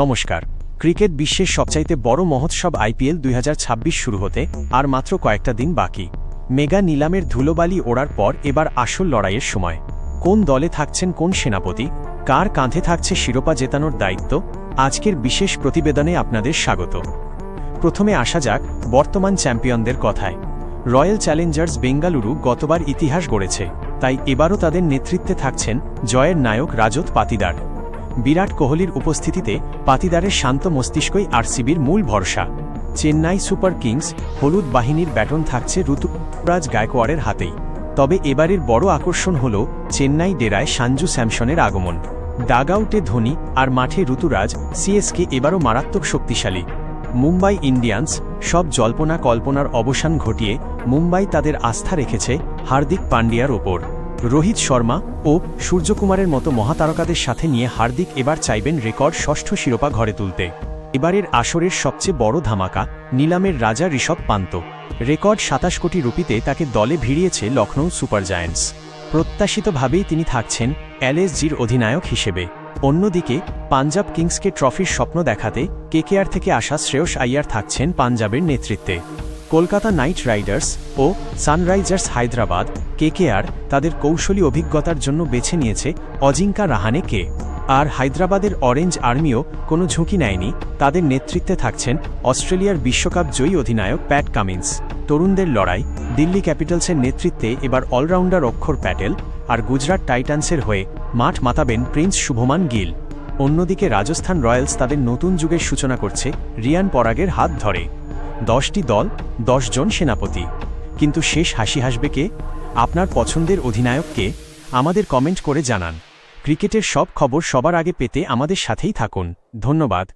নমস্কার। ক্রিকেট বিশ্বের সবচাইতে বড় মহোৎসব আইপিএল দুই হাজার ছাব্বিশ শুরু হতে আর মাত্র কয়েকটা দিন বাকি। মেগা নিলামের ধুলোবালি ওড়ার পর এবার আসল লড়াইয়ের সময়। কোন দলে থাকছেন কোন সেনাপতি? কার কাঁধে থাকছে শিরোপা জেতানোর দায়িত্ব? আজকের বিশেষ প্রতিবেদনে আপনাদের স্বাগত। প্রথমে আসা যাক বর্তমান চ্যাম্পিয়নদের কথায়। রয়্যাল চ্যালেঞ্জার্স বেঙ্গালুরু গতবার ইতিহাস গড়েছে, তাই এবারও তাদের নেতৃত্বে থাকছেন জয়ের নায়ক রাজত পাতিদার। বিরাট কোহলির উপস্থিতিতে পাতিদারের শান্ত মস্তিষ্কই আরসিবির মূল ভরসা। চেন্নাই সুপার কিংস হলুদ বাহিনীর ব্যাটন থাকছে ঋতুরাজ গায়কোয়াড়ের হাতেই। তবে এবারের বড় আকর্ষণ হল চেন্নাই ডেরায় সাঞ্জু স্যামসনের আগমন। ডাগআউটে ধোনি আর মাঠে ঋতুরাজ, সিএসকে এবারও মারাত্মক শক্তিশালী। মুম্বাই ইন্ডিয়ান্স সব জল্পনা কল্পনার অবসান ঘটিয়ে মুম্বাই তাদের আস্থা রেখেছে হার্দিক পান্ডিয়ার ওপর। রোহিত শর্মা ও সূর্যকুমারের মতো মহাতারকাদের সাথে নিয়ে হার্দিক এবার চাইবেন রেকর্ড ষষ্ঠ শিরোপা ঘরে তুলতে। এবারের আসরের সবচেয়ে বড় ধামাকা, নিলামের রাজা ঋষভ পান্ত। রেকর্ড সাতাশ কোটি রুপিতে তাকে দলে ভিড়িয়েছে লখনৌ সুপার জায়ান্টস। প্রত্যাশিতভাবেই তিনি থাকছেন এলএসজির অধিনায়ক হিসেবে। অন্যদিকে, পাঞ্জাব কিংসকে ট্রফির স্বপ্ন দেখাতে কেকেআর থেকে আসা শ্রেয়স আইয়ার থাকছেন পাঞ্জাবের নেতৃত্বে। কলকাতা নাইট রাইডার্স ও সানরাইজার্স হায়দ্রাবাদ, কেকেআর, তাদের কৌশলী অভিজ্ঞতার জন্য বেছে নিয়েছে অজিঙ্কা রাহানে কে। আর হায়দ্রাবাদের অরেঞ্জ আর্মিও কোনো ঝুঁকি নেয়নি, তাদের নেতৃত্বে থাকছেন অস্ট্রেলিয়ার বিশ্বকাপ জয়ী অধিনায়ক প্যাট কামিন্স। তরুণদের লড়াই, দিল্লি ক্যাপিটালসের নেতৃত্বে এবার অলরাউন্ডার অক্ষর প্যাটেল আর গুজরাট টাইটান্সের হয়ে মাঠ মাতাবেন প্রিন্স শুভমান গিল। অন্যদিকে রাজস্থান রয়্যালস তাদের নতুন যুগের সূচনা করছে রিয়ান পরাগের হাত ধরে। দশটি দল জন সেনাপতি। কিন্তু শেষ হাসি হাসবে কে? আপনার পছন্দের অধিনায়ককে আমাদের কমেন্ট করে জানান। ক্রিকেটের সব খবর সবার আগে পেতে আমাদের সাথেই থাকুন। ধন্যবাদ।